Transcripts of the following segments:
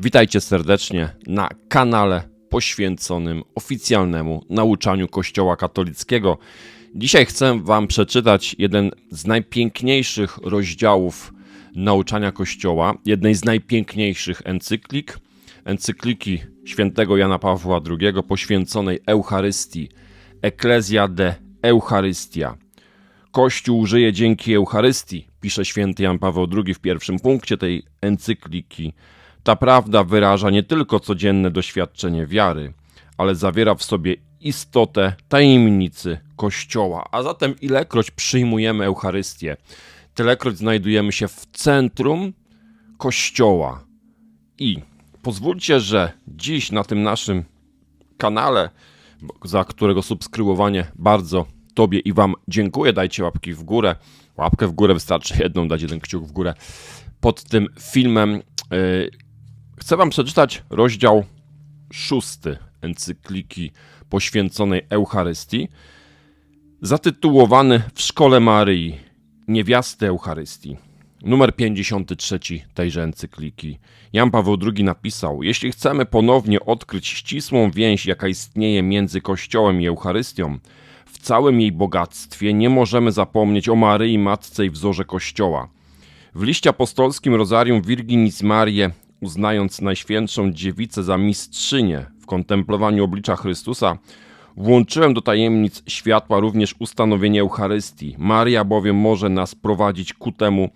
Witajcie serdecznie na kanale poświęconym oficjalnemu nauczaniu Kościoła katolickiego. Dzisiaj chcę Wam przeczytać jeden z najpiękniejszych rozdziałów nauczania Kościoła, jednej z najpiękniejszych encyklik, encykliki świętego Jana Pawła II poświęconej Eucharystii, Ecclesia de Eucharystia. Kościół żyje dzięki Eucharystii, pisze święty Jan Paweł II w pierwszym punkcie tej encykliki. Ta prawda wyraża nie tylko codzienne doświadczenie wiary, ale zawiera w sobie istotę tajemnicy Kościoła. A zatem ilekroć przyjmujemy Eucharystię, tylekroć znajdujemy się w centrum Kościoła. I pozwólcie, że dziś na tym naszym kanale, za którego subskrybowanie bardzo Tobie i Wam dziękuję. Dajcie łapki w górę. Łapkę w górę wystarczy jedną, dać jeden kciuk w górę pod tym filmem. Yy, Chcę Wam przeczytać rozdział szósty encykliki poświęconej Eucharystii, zatytułowany W Szkole Maryi Niewiasty Eucharystii. Numer 53 tejże encykliki. Jan Paweł II napisał: Jeśli chcemy ponownie odkryć ścisłą więź, jaka istnieje między Kościołem i Eucharystią, w całym jej bogactwie nie możemy zapomnieć o Maryi, Matce i wzorze Kościoła. W liście apostolskim Rozarium Virginis Marię uznając Najświętszą Dziewicę za mistrzynię w kontemplowaniu oblicza Chrystusa, włączyłem do tajemnic światła również ustanowienie Eucharystii. Maria bowiem może nas prowadzić ku temu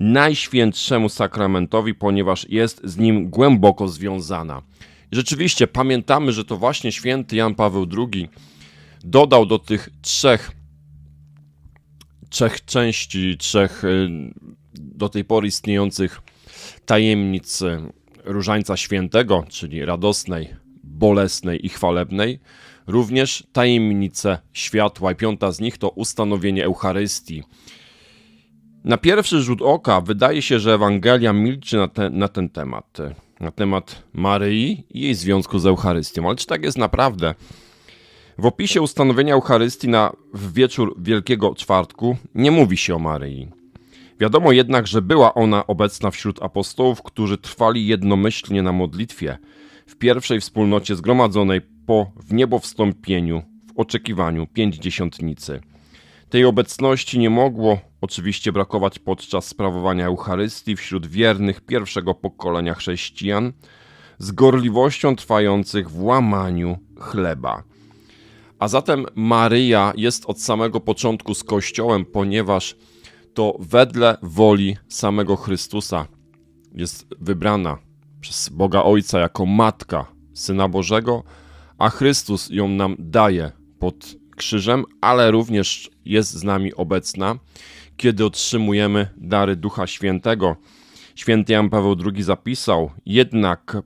najświętszemu sakramentowi, ponieważ jest z nim głęboko związana. Rzeczywiście pamiętamy, że to właśnie święty Jan Paweł II dodał do tych trzech, trzech części, trzech y, do tej pory istniejących tajemnic Różańca Świętego, czyli radosnej, bolesnej i chwalebnej, również tajemnice światła i piąta z nich to ustanowienie Eucharystii. Na pierwszy rzut oka wydaje się, że Ewangelia milczy na, te, na ten temat, na temat Maryi i jej związku z Eucharystią. Ale czy tak jest naprawdę? W opisie ustanowienia Eucharystii na w wieczór Wielkiego Czwartku nie mówi się o Maryi. Wiadomo jednak, że była ona obecna wśród apostołów, którzy trwali jednomyślnie na modlitwie w pierwszej wspólnocie zgromadzonej po wniebowstąpieniu w oczekiwaniu pięćdziesiątnicy. Tej obecności nie mogło oczywiście brakować podczas sprawowania Eucharystii wśród wiernych pierwszego pokolenia chrześcijan z gorliwością trwających w łamaniu chleba. A zatem Maryja jest od samego początku z Kościołem, ponieważ to wedle woli samego Chrystusa jest wybrana przez Boga Ojca jako matka Syna Bożego, a Chrystus ją nam daje pod krzyżem, ale również jest z nami obecna, kiedy otrzymujemy dary Ducha Świętego. Święty Jan Paweł II zapisał, jednak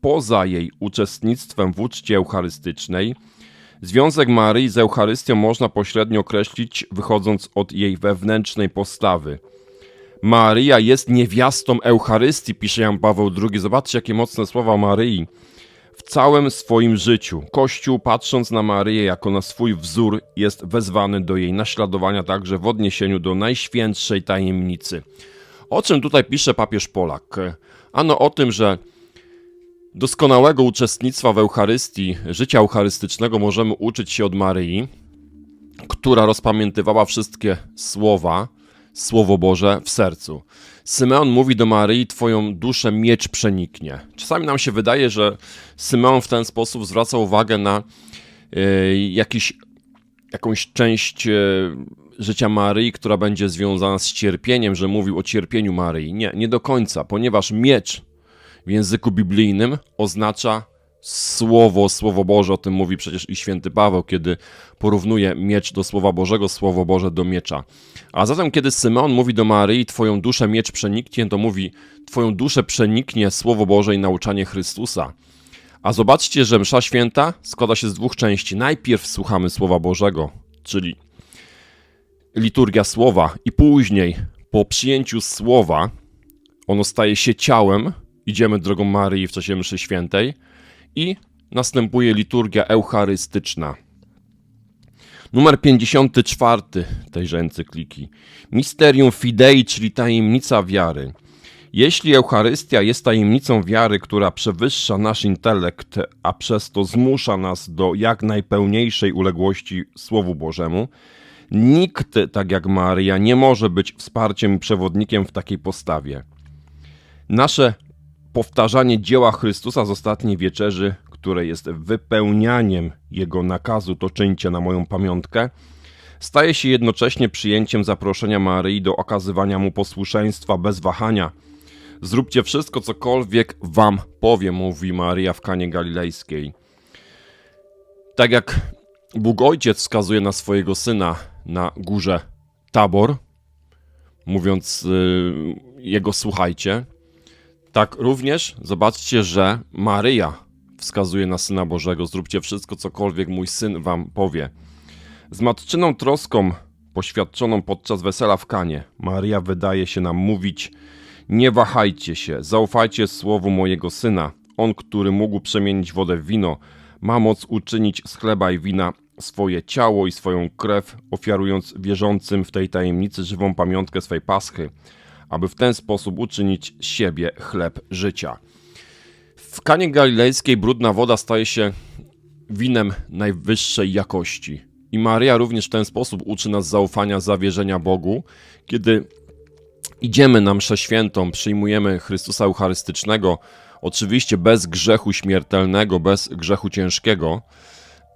poza jej uczestnictwem w uczcie eucharystycznej, Związek Maryi z Eucharystią można pośrednio określić wychodząc od jej wewnętrznej postawy. Maryja jest niewiastą Eucharystii, pisze Jan Paweł II. Zobaczcie, jakie mocne słowa Maryi. W całym swoim życiu Kościół, patrząc na Maryję jako na swój wzór, jest wezwany do jej naśladowania także w odniesieniu do najświętszej tajemnicy. O czym tutaj pisze papież Polak? Ano o tym, że Doskonałego uczestnictwa w Eucharystii, życia eucharystycznego możemy uczyć się od Maryi, która rozpamiętywała wszystkie słowa, Słowo Boże w sercu. Symeon mówi do Maryi, twoją duszę miecz przeniknie. Czasami nam się wydaje, że Symeon w ten sposób zwraca uwagę na y, jakiś, jakąś część y, życia Maryi, która będzie związana z cierpieniem, że mówił o cierpieniu Maryi. Nie, nie do końca, ponieważ miecz w języku biblijnym oznacza słowo, słowo Boże, o tym mówi przecież i święty Paweł, kiedy porównuje miecz do słowa Bożego, słowo Boże do miecza. A zatem, kiedy Symeon mówi do Maryi, twoją duszę miecz przeniknie, to mówi, twoją duszę przeniknie słowo Boże i nauczanie Chrystusa. A zobaczcie, że msza święta składa się z dwóch części. Najpierw słuchamy słowa Bożego, czyli liturgia słowa i później po przyjęciu słowa ono staje się ciałem idziemy drogą Maryi w czasie mszy świętej i następuje liturgia eucharystyczna. Numer 54 tejże encykliki. Misterium Fidei, czyli tajemnica wiary. Jeśli Eucharystia jest tajemnicą wiary, która przewyższa nasz intelekt, a przez to zmusza nas do jak najpełniejszej uległości Słowu Bożemu, nikt, tak jak Maria, nie może być wsparciem i przewodnikiem w takiej postawie. Nasze powtarzanie dzieła Chrystusa z ostatniej wieczerzy, które jest wypełnianiem Jego nakazu, to czyńcie na moją pamiątkę, staje się jednocześnie przyjęciem zaproszenia Maryi do okazywania Mu posłuszeństwa bez wahania. Zróbcie wszystko, cokolwiek Wam powie, mówi Maria w Kanie Galilejskiej. Tak jak Bóg Ojciec wskazuje na swojego Syna na górze Tabor, mówiąc yy, Jego słuchajcie, tak również zobaczcie, że Maryja wskazuje na Syna Bożego. Zróbcie wszystko, cokolwiek mój Syn wam powie. Z matczyną troską poświadczoną podczas wesela w Kanie, Maryja wydaje się nam mówić nie wahajcie się, zaufajcie słowu mojego Syna. On, który mógł przemienić wodę w wino, ma moc uczynić z chleba i wina swoje ciało i swoją krew, ofiarując wierzącym w tej tajemnicy żywą pamiątkę swej paschy aby w ten sposób uczynić siebie chleb życia. W Kanie Galilejskiej brudna woda staje się winem najwyższej jakości. I Maria również w ten sposób uczy nas zaufania, zawierzenia Bogu, kiedy idziemy na mszę świętą, przyjmujemy Chrystusa Eucharystycznego, oczywiście bez grzechu śmiertelnego, bez grzechu ciężkiego,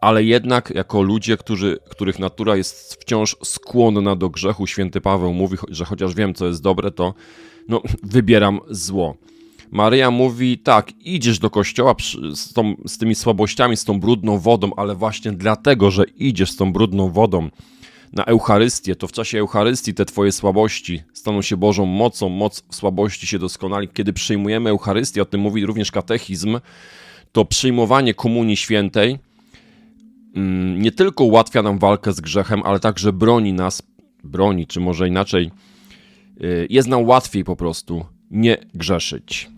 ale jednak jako ludzie, którzy, których natura jest wciąż skłonna do grzechu, święty Paweł mówi, że chociaż wiem, co jest dobre, to no, wybieram zło. Maryja mówi, tak, idziesz do kościoła z, tą, z tymi słabościami, z tą brudną wodą, ale właśnie dlatego, że idziesz z tą brudną wodą na Eucharystię, to w czasie Eucharystii te twoje słabości staną się Bożą mocą, moc w słabości się doskonali. Kiedy przyjmujemy Eucharystię, o tym mówi również katechizm, to przyjmowanie Komunii Świętej nie tylko ułatwia nam walkę z grzechem, ale także broni nas, broni, czy może inaczej, y, jest nam łatwiej po prostu nie grzeszyć.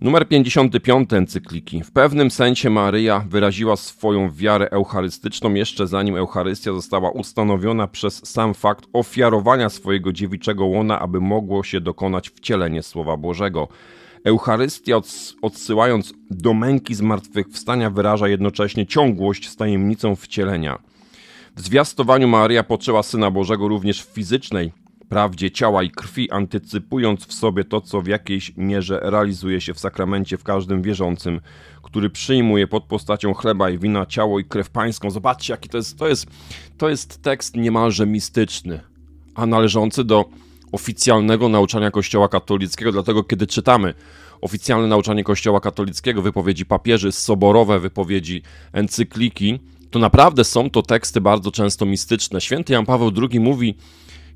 Numer 55 encykliki. W pewnym sensie Maryja wyraziła swoją wiarę eucharystyczną jeszcze zanim Eucharystia została ustanowiona przez sam fakt ofiarowania swojego dziewiczego łona, aby mogło się dokonać wcielenie Słowa Bożego. Eucharystia, odsyłając do męki zmartwychwstania, wyraża jednocześnie ciągłość z tajemnicą wcielenia. W zwiastowaniu Maria poczęła Syna Bożego również w fizycznej prawdzie ciała i krwi, antycypując w sobie to, co w jakiejś mierze realizuje się w sakramencie w każdym wierzącym, który przyjmuje pod postacią chleba i wina ciało i krew pańską. Zobaczcie, jaki to jest, to jest, to jest tekst niemalże mistyczny, a należący do oficjalnego nauczania Kościoła katolickiego, dlatego kiedy czytamy oficjalne nauczanie Kościoła katolickiego, wypowiedzi papieży, soborowe wypowiedzi, encykliki, to naprawdę są to teksty bardzo często mistyczne. Święty Jan Paweł II mówi,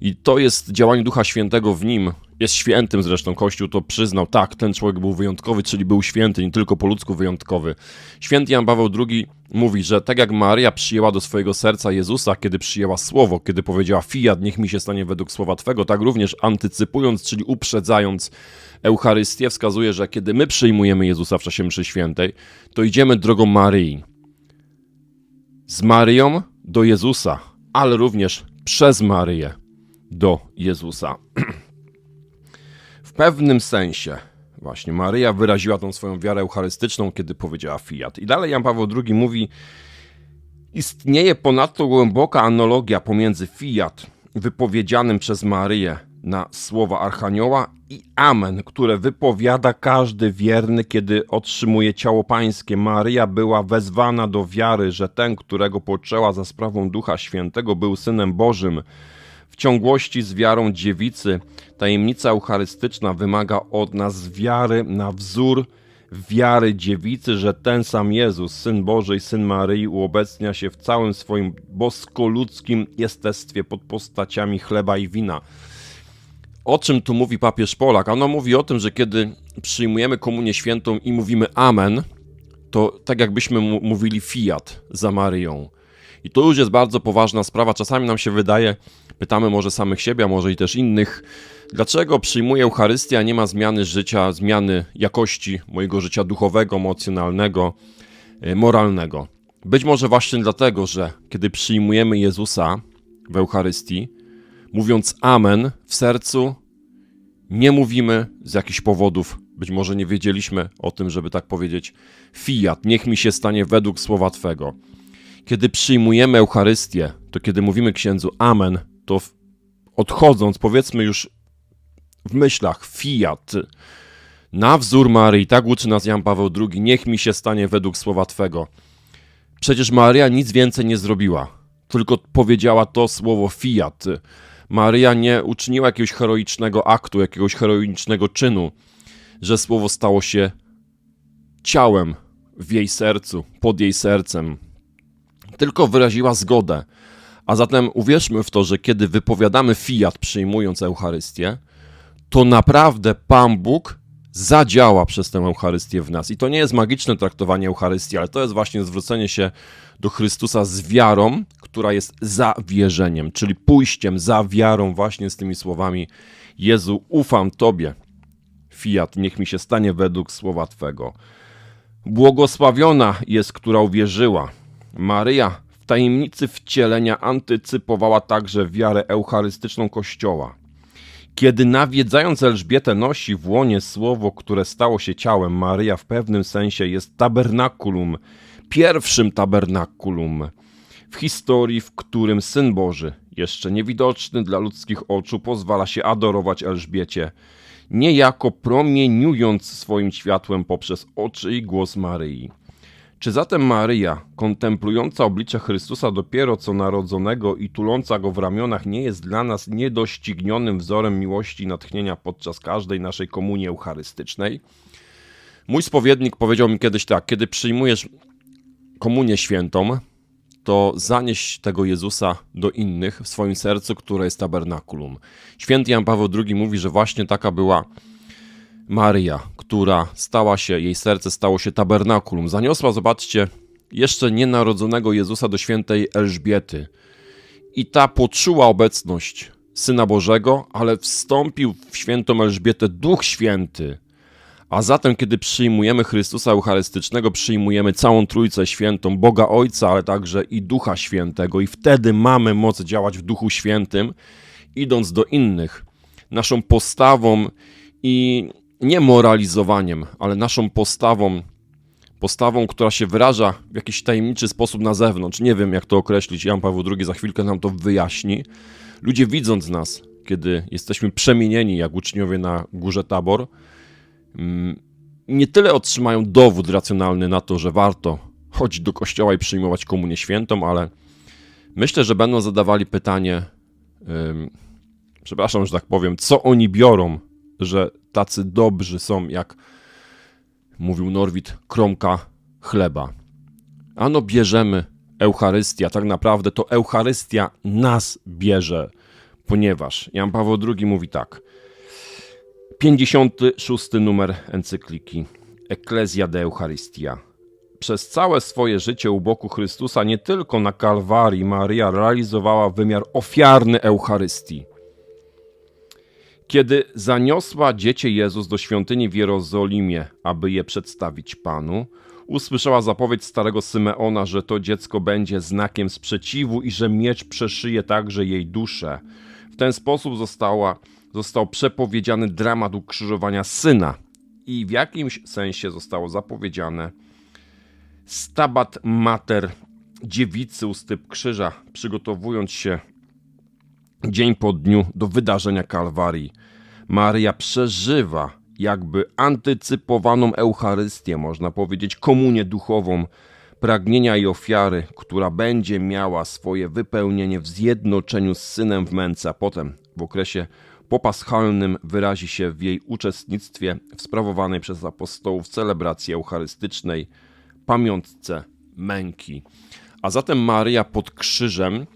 i to jest działanie Ducha Świętego w nim. Jest świętym zresztą, Kościół to przyznał. Tak, ten człowiek był wyjątkowy, czyli był święty, nie tylko po ludzku wyjątkowy. Święty Jan Paweł II mówi, że tak jak Maria przyjęła do swojego serca Jezusa, kiedy przyjęła słowo, kiedy powiedziała fiat, niech mi się stanie według słowa Twego, tak również antycypując, czyli uprzedzając Eucharystię, wskazuje, że kiedy my przyjmujemy Jezusa w czasie mszy świętej, to idziemy drogą Maryi. Z Maryją do Jezusa, ale również przez Maryję do Jezusa. w pewnym sensie właśnie Maryja wyraziła tą swoją wiarę eucharystyczną, kiedy powiedziała fiat. I dalej Jan Paweł II mówi, istnieje ponadto głęboka analogia pomiędzy fiat wypowiedzianym przez Maryję na słowa Archanioła i Amen, które wypowiada każdy wierny, kiedy otrzymuje ciało pańskie. Maryja była wezwana do wiary, że ten, którego poczęła za sprawą Ducha Świętego, był Synem Bożym w ciągłości z wiarą dziewicy. Tajemnica eucharystyczna wymaga od nas wiary na wzór wiary dziewicy, że ten sam Jezus, Syn Boży i Syn Maryi, uobecnia się w całym swoim bosko-ludzkim jestestwie pod postaciami chleba i wina. O czym tu mówi papież Polak? Ono mówi o tym, że kiedy przyjmujemy komunię świętą i mówimy amen, to tak jakbyśmy mówili fiat za Maryją. I to już jest bardzo poważna sprawa. Czasami nam się wydaje, pytamy może samych siebie, a może i też innych, dlaczego przyjmuję Eucharystię, a nie ma zmiany życia, zmiany jakości mojego życia duchowego, emocjonalnego, e, moralnego. Być może właśnie dlatego, że kiedy przyjmujemy Jezusa w Eucharystii, mówiąc Amen w sercu, nie mówimy z jakichś powodów, być może nie wiedzieliśmy o tym, żeby tak powiedzieć, fiat, niech mi się stanie według słowa Twego. Kiedy przyjmujemy Eucharystię, to kiedy mówimy księdzu Amen, to odchodząc, powiedzmy już w myślach, fiat, na wzór Maryi, tak uczy nas Jan Paweł II, niech mi się stanie według słowa Twego. Przecież Maria nic więcej nie zrobiła, tylko powiedziała to słowo fiat. Maria nie uczyniła jakiegoś heroicznego aktu, jakiegoś heroicznego czynu, że słowo stało się ciałem w jej sercu, pod jej sercem. Tylko wyraziła zgodę. A zatem uwierzmy w to, że kiedy wypowiadamy fiat przyjmując Eucharystię, to naprawdę Pan Bóg zadziała przez tę Eucharystię w nas. I to nie jest magiczne traktowanie Eucharystii, ale to jest właśnie zwrócenie się do Chrystusa z wiarą, która jest za wierzeniem, czyli pójściem za wiarą właśnie z tymi słowami Jezu, ufam Tobie. Fiat, niech mi się stanie według słowa Twego. Błogosławiona jest, która uwierzyła. Maryja w tajemnicy wcielenia antycypowała także wiarę eucharystyczną Kościoła. Kiedy nawiedzając Elżbietę nosi w łonie słowo, które stało się ciałem, Maryja w pewnym sensie jest tabernakulum, pierwszym tabernakulum w historii, w którym Syn Boży, jeszcze niewidoczny dla ludzkich oczu, pozwala się adorować Elżbiecie, niejako promieniując swoim światłem poprzez oczy i głos Maryi. Czy zatem Maryja, kontemplująca oblicze Chrystusa dopiero co narodzonego i tuląca go w ramionach, nie jest dla nas niedoścignionym wzorem miłości i natchnienia podczas każdej naszej komunii eucharystycznej? Mój spowiednik powiedział mi kiedyś tak: kiedy przyjmujesz komunię świętą, to zanieś tego Jezusa do innych w swoim sercu, które jest tabernakulum. Święty Jan Paweł II mówi, że właśnie taka była Maria, która stała się, jej serce stało się tabernakulum. Zaniosła, zobaczcie, jeszcze nienarodzonego Jezusa do świętej Elżbiety. I ta poczuła obecność Syna Bożego, ale wstąpił w świętą Elżbietę Duch Święty. A zatem, kiedy przyjmujemy Chrystusa Eucharystycznego, przyjmujemy całą Trójcę Świętą, Boga Ojca, ale także i Ducha Świętego, i wtedy mamy moc działać w Duchu Świętym, idąc do innych, naszą postawą i nie moralizowaniem, ale naszą postawą, postawą, która się wyraża w jakiś tajemniczy sposób na zewnątrz. Nie wiem, jak to określić. Jan Paweł II za chwilkę nam to wyjaśni. Ludzie widząc nas, kiedy jesteśmy przemienieni jak uczniowie na górze Tabor, mm, nie tyle otrzymają dowód racjonalny na to, że warto chodzić do kościoła i przyjmować komunię świętą, ale myślę, że będą zadawali pytanie, przepraszam, że tak powiem, co oni biorą że tacy dobrzy są, jak mówił Norwid, kromka chleba. Ano bierzemy Eucharystia, tak naprawdę to Eucharystia nas bierze, ponieważ Jan Paweł II mówi tak. 56 numer encykliki Ecclesia de Eucharistia. Przez całe swoje życie u boku Chrystusa nie tylko na Kalwarii Maria realizowała wymiar ofiarny Eucharystii. Kiedy zaniosła dziecię Jezus do świątyni w Jerozolimie, aby je przedstawić Panu, usłyszała zapowiedź starego Symeona, że to dziecko będzie znakiem sprzeciwu i że miecz przeszyje także jej duszę. W ten sposób została, został przepowiedziany dramat ukrzyżowania syna i w jakimś sensie zostało zapowiedziane stabat mater dziewicy u styp krzyża, przygotowując się dzień po dniu do wydarzenia Kalwarii. Maria przeżywa jakby antycypowaną Eucharystię, można powiedzieć, komunię duchową, pragnienia i ofiary, która będzie miała swoje wypełnienie w zjednoczeniu z Synem w męce, a potem w okresie popaschalnym wyrazi się w jej uczestnictwie w sprawowanej przez apostołów celebracji eucharystycznej, pamiątce męki. A zatem Maria pod krzyżem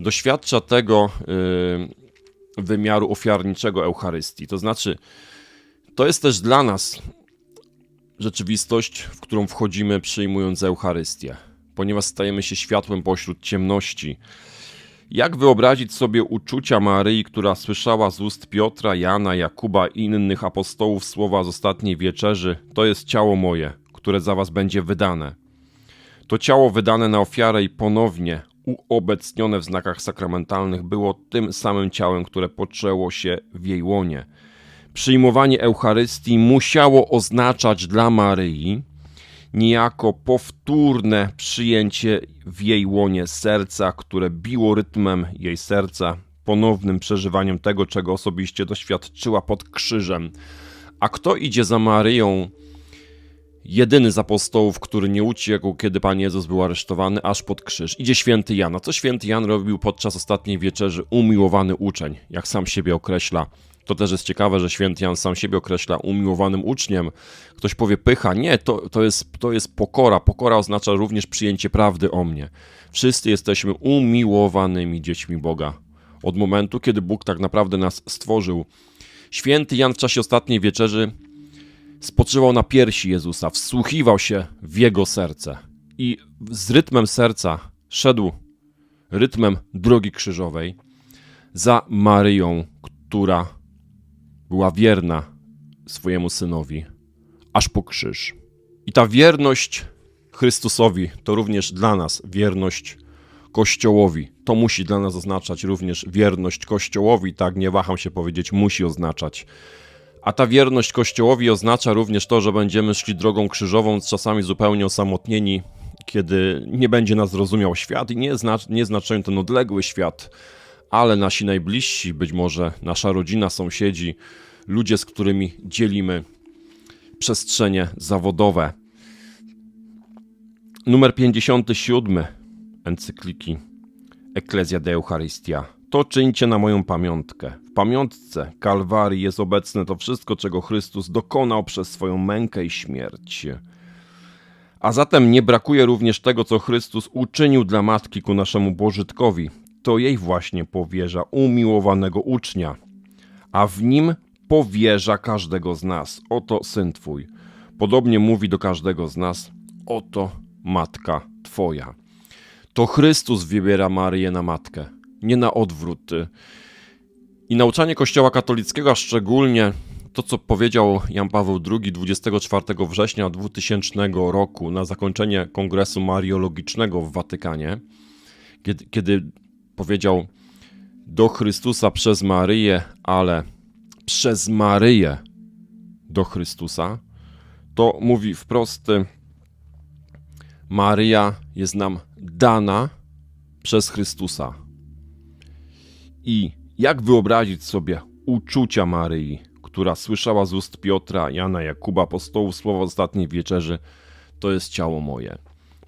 doświadcza tego yy, wymiaru ofiarniczego Eucharystii. To znaczy, to jest też dla nas rzeczywistość, w którą wchodzimy przyjmując Eucharystię, ponieważ stajemy się światłem pośród ciemności. Jak wyobrazić sobie uczucia Maryi, która słyszała z ust Piotra, Jana, Jakuba i innych apostołów słowa z ostatniej wieczerzy: To jest ciało moje, które za was będzie wydane. To ciało wydane na ofiarę i ponownie uobecnione w znakach sakramentalnych było tym samym ciałem, które poczęło się w jej łonie. przyjmowanie Eucharystii musiało oznaczać dla Maryi niejako powtórne przyjęcie w jej łonie serca, które biło rytmem jej serca, ponownym przeżywaniem tego, czego osobiście doświadczyła pod krzyżem. A kto idzie za Maryją? Jedyny z apostołów, który nie uciekł, kiedy Pan Jezus był aresztowany, aż pod krzyż. Idzie święty Jan. A co święty Jan robił podczas ostatniej wieczerzy? Umiłowany uczeń, jak sam siebie określa. To też jest ciekawe, że święty Jan sam siebie określa umiłowanym uczniem. Ktoś powie pycha. Nie, to, to, jest, to jest pokora. Pokora oznacza również przyjęcie prawdy o mnie. Wszyscy jesteśmy umiłowanymi dziećmi Boga. Od momentu, kiedy Bóg tak naprawdę nas stworzył. Święty Jan w czasie ostatniej wieczerzy spoczywał na piersi Jezusa, wsłuchiwał się w jego serce i z rytmem serca szedł rytmem drogi krzyżowej za Maryją, która była wierna swojemu synowi, aż po krzyż. I ta wierność Chrystusowi to również dla nas wierność Kościołowi. To musi dla nas oznaczać również wierność Kościołowi, tak nie waham się powiedzieć, musi oznaczać. A ta wierność Kościołowi oznacza również to, że będziemy szli drogą krzyżową, czasami zupełnie osamotnieni, kiedy nie będzie nas rozumiał świat i nie, znacz, nie znaczy ten odległy świat, ale nasi najbliżsi, być może nasza rodzina, sąsiedzi, ludzie, z którymi dzielimy przestrzenie zawodowe. Numer 57 encykliki Ecclesia de Eucharistia. To czyńcie na moją pamiątkę. W pamiątce Kalwarii jest obecne to wszystko, czego Chrystus dokonał przez swoją mękę i śmierć. A zatem nie brakuje również tego, co Chrystus uczynił dla matki ku naszemu Bożytkowi. To jej właśnie powierza umiłowanego ucznia, a w nim powierza każdego z nas. Oto syn twój. Podobnie mówi do każdego z nas: Oto matka twoja. To Chrystus wybiera Maryję na matkę, nie na odwrót. I nauczanie Kościoła katolickiego, a szczególnie to, co powiedział Jan Paweł II 24 września 2000 roku na zakończenie Kongresu Mariologicznego w Watykanie, kiedy, kiedy powiedział do Chrystusa przez Maryję, ale przez Maryję do Chrystusa, to mówi wprost: Maryja jest nam dana przez Chrystusa. I jak wyobrazić sobie uczucia Maryi, która słyszała z ust Piotra, Jana, Jakuba, apostołów słowa ostatniej wieczerzy, to jest ciało moje.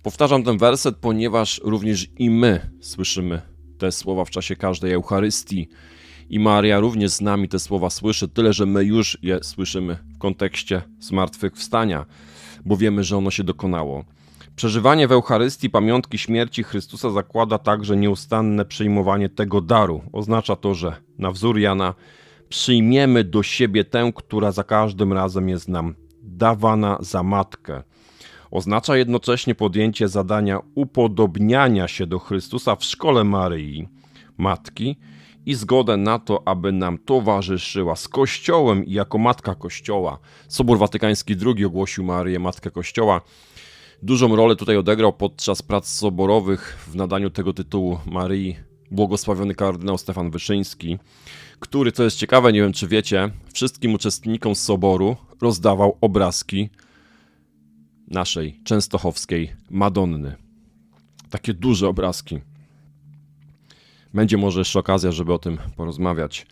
Powtarzam ten werset, ponieważ również i my słyszymy te słowa w czasie każdej Eucharystii. I Maria również z nami te słowa słyszy, tyle że my już je słyszymy w kontekście zmartwychwstania, bo wiemy, że ono się dokonało. Przeżywanie w Eucharystii pamiątki śmierci Chrystusa zakłada także nieustanne przyjmowanie tego daru. Oznacza to, że na wzór Jana przyjmiemy do siebie tę, która za każdym razem jest nam dawana za matkę. Oznacza jednocześnie podjęcie zadania upodobniania się do Chrystusa w szkole Maryi, matki, i zgodę na to, aby nam towarzyszyła z Kościołem i jako matka Kościoła. Sobór Watykański II ogłosił Maryję matkę Kościoła. Dużą rolę tutaj odegrał podczas prac soborowych w nadaniu tego tytułu Maryi błogosławiony kardynał Stefan Wyszyński, który, co jest ciekawe, nie wiem czy wiecie, wszystkim uczestnikom soboru rozdawał obrazki naszej częstochowskiej Madonny. Takie duże obrazki. Będzie może jeszcze okazja, żeby o tym porozmawiać.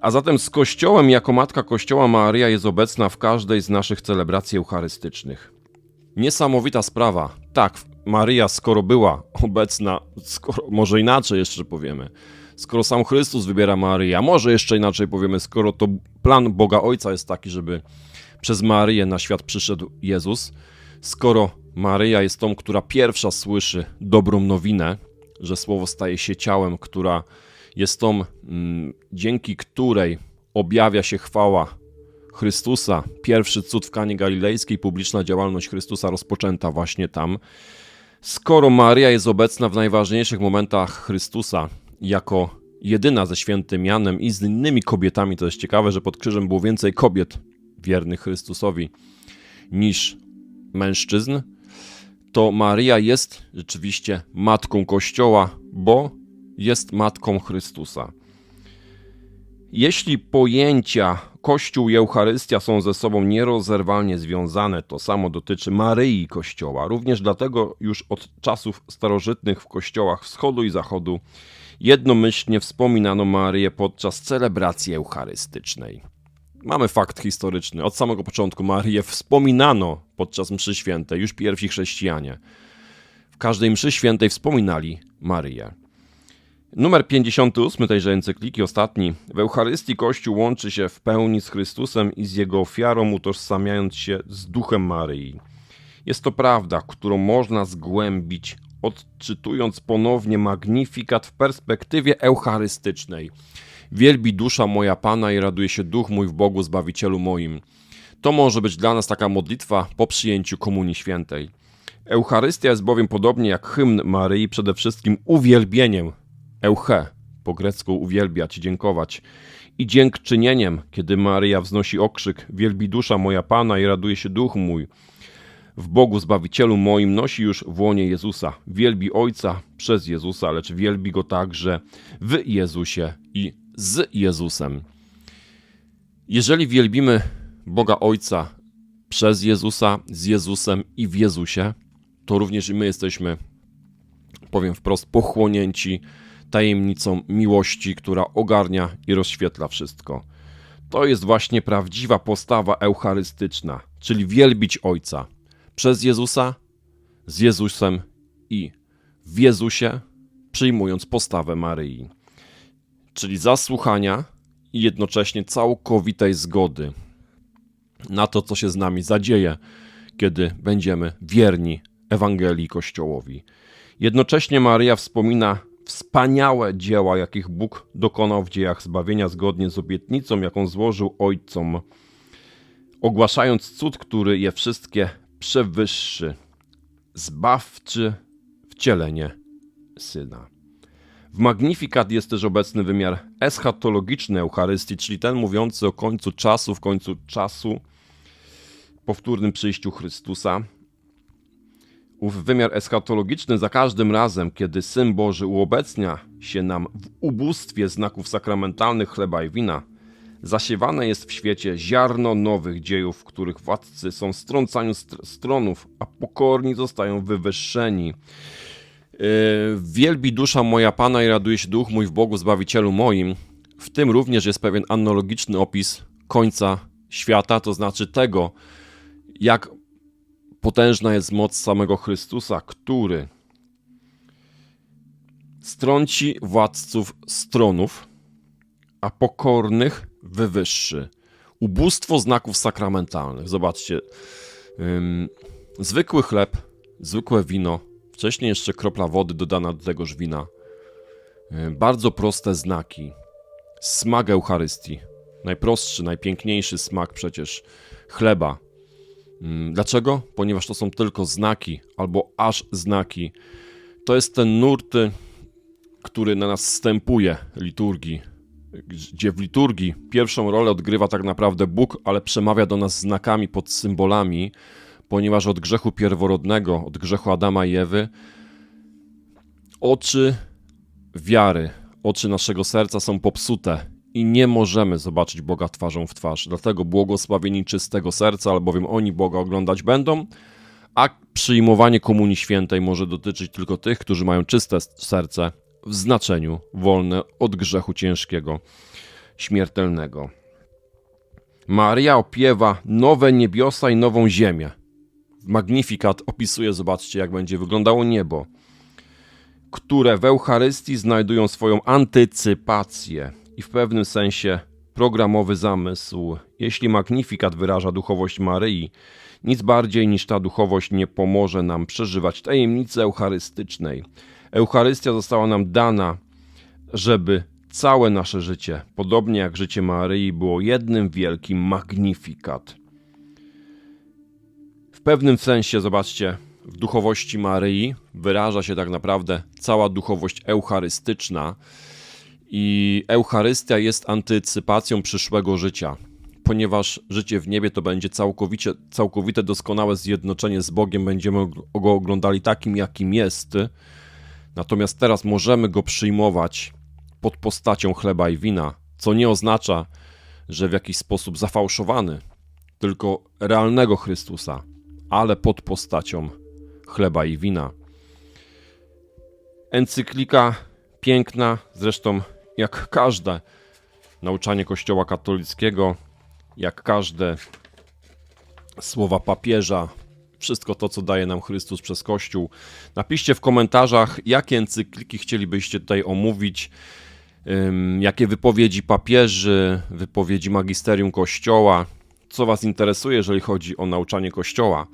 A zatem z Kościołem jako Matka Kościoła Maria jest obecna w każdej z naszych celebracji eucharystycznych. Niesamowita sprawa. Tak, Maria, skoro była obecna, skoro, może inaczej jeszcze powiemy, skoro sam Chrystus wybiera Maryję, może jeszcze inaczej powiemy, skoro to plan Boga Ojca jest taki, żeby przez Maryję na świat przyszedł Jezus, skoro Maryja jest tą, która pierwsza słyszy dobrą nowinę, że Słowo staje się ciałem, która jest tą, mm, dzięki której objawia się chwała Chrystusa, pierwszy cud w Kanie Galilejskiej, publiczna działalność Chrystusa rozpoczęta właśnie tam. Skoro Maria jest obecna w najważniejszych momentach Chrystusa, jako jedyna ze świętym Janem i z innymi kobietami, to jest ciekawe, że pod krzyżem było więcej kobiet wiernych Chrystusowi niż mężczyzn, to Maria jest rzeczywiście matką Kościoła, bo jest matką Chrystusa. Jeśli pojęcia Kościół i Eucharystia są ze sobą nierozerwalnie związane. To samo dotyczy Maryi Kościoła. Również dlatego już od czasów starożytnych w kościołach wschodu i zachodu jednomyślnie wspominano Maryję podczas celebracji eucharystycznej. Mamy fakt historyczny. Od samego początku Maryję wspominano podczas mszy świętej, już pierwsi chrześcijanie. W każdej mszy świętej wspominali Maryję. Numer 58 tejże encykliki, ostatni. W Eucharystii Kościół łączy się w pełni z Chrystusem i z Jego ofiarą, utożsamiając się z Duchem Maryi. Jest to prawda, którą można zgłębić, odczytując ponownie magnifikat w perspektywie eucharystycznej. Wielbi dusza moja Pana i raduje się duch mój w Bogu Zbawicielu moim. To może być dla nas taka modlitwa po przyjęciu Komunii Świętej. Eucharystia jest bowiem podobnie jak hymn Maryi przede wszystkim uwielbieniem euche, po grecku uwielbiać, dziękować, i dziękczynieniem, kiedy Maryja wznosi okrzyk, wielbi dusza moja Pana i raduje się duch mój. W Bogu Zbawicielu moim nosi już w łonie Jezusa. Wielbi Ojca przez Jezusa, lecz wielbi Go także w Jezusie i z Jezusem. Jeżeli wielbimy Boga Ojca przez Jezusa, z Jezusem i w Jezusie, to również i my jesteśmy, powiem wprost, pochłonięci tajemnicą miłości, która ogarnia i rozświetla wszystko. To jest właśnie prawdziwa postawa eucharystyczna, czyli wielbić Ojca przez Jezusa, z Jezusem i w Jezusie, przyjmując postawę Maryi, czyli zasłuchania i jednocześnie całkowitej zgody na to, co się z nami zadzieje, kiedy będziemy wierni Ewangelii Kościołowi. Jednocześnie Maryja wspomina wspaniałe dzieła, jakich Bóg dokonał w dziejach zbawienia zgodnie z obietnicą, jaką złożył ojcom, ogłaszając cud, który je wszystkie przewyższy, zbawczy wcielenie Syna. W Magnifikat jest też obecny wymiar eschatologiczny Eucharystii, czyli ten mówiący o końcu czasu, w końcu czasu, powtórnym przyjściu Chrystusa, Ów wymiar eschatologiczny za każdym razem, kiedy Syn Boży uobecnia się nam w ubóstwie znaków sakramentalnych chleba i wina, zasiewane jest w świecie ziarno nowych dziejów, w których władcy są strącani z stronów, a pokorni zostają wywyższeni. Yy, wielbi dusza moja Pana i raduje się duch mój w Bogu Zbawicielu moim. W tym również jest pewien analogiczny opis końca świata, to znaczy tego, jak Potężna jest moc samego Chrystusa, który strąci władców stronów, a pokornych wywyższy. Ubóstwo znaków sakramentalnych. Zobaczcie. Ym, zwykły chleb, zwykłe wino, wcześniej jeszcze kropla wody dodana do tegoż wina. Ym, bardzo proste znaki. Smak Eucharystii. Najprostszy, najpiękniejszy smak przecież chleba dlaczego? Ponieważ to są tylko znaki, albo aż znaki. To jest ten nurt, który na nas wstępuje liturgii, gdzie w liturgii pierwszą rolę odgrywa tak naprawdę Bóg, ale przemawia do nas znakami pod symbolami, ponieważ od grzechu pierworodnego, od grzechu Adama i Ewy, oczy wiary, oczy naszego serca są popsute i nie możemy zobaczyć Boga twarzą w twarz. Dlatego błogosławieni czystego serca, albowiem oni Boga oglądać będą, a przyjmowanie Komunii Świętej może dotyczyć tylko tych, którzy mają czyste serce w znaczeniu wolne od grzechu ciężkiego, śmiertelnego. Maria opiewa nowe niebiosa i nową ziemię. Magnifikat opisuje, zobaczcie, jak będzie wyglądało niebo, które w Eucharystii znajdują swoją antycypację i w pewnym sensie programowy zamysł. Jeśli magnifikat wyraża duchowość Maryi, nic bardziej niż ta duchowość nie pomoże nam przeżywać tajemnicy eucharystycznej. Eucharystia została nam dana, żeby całe nasze życie, podobnie jak życie Maryi, było jednym wielkim magnifikat. W pewnym sensie, zobaczcie, w duchowości Maryi wyraża się tak naprawdę cała duchowość eucharystyczna. I Eucharystia jest antycypacją przyszłego życia, ponieważ życie w niebie to będzie całkowicie, całkowite doskonałe zjednoczenie z Bogiem, będziemy go oglądali takim, jakim jest. Natomiast teraz możemy go przyjmować pod postacią chleba i wina, co nie oznacza, że w jakiś sposób zafałszowany, tylko realnego Chrystusa, ale pod postacią chleba i wina. Encyklika piękna, zresztą jak każde nauczanie Kościoła katolickiego, jak każde słowa papieża, wszystko to, co daje nam Chrystus przez Kościół. Napiszcie w komentarzach, jakie encykliki chcielibyście tutaj omówić, jakie wypowiedzi papieży, wypowiedzi magisterium Kościoła, co Was interesuje, jeżeli chodzi o nauczanie Kościoła,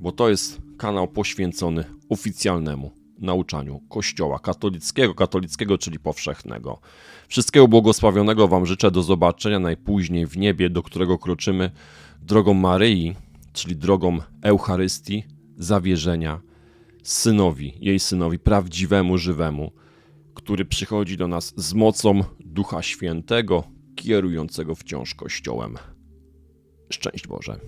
bo to jest kanał poświęcony oficjalnemu nauczaniu Kościoła katolickiego, katolickiego, czyli powszechnego. Wszystkiego błogosławionego Wam życzę, do zobaczenia najpóźniej w niebie, do którego kroczymy drogą Maryi, czyli drogą Eucharystii, zawierzenia synowi, jej synowi, prawdziwemu, żywemu, który przychodzi do nas z mocą Ducha Świętego, kierującego wciąż Kościołem. Szczęść Boże.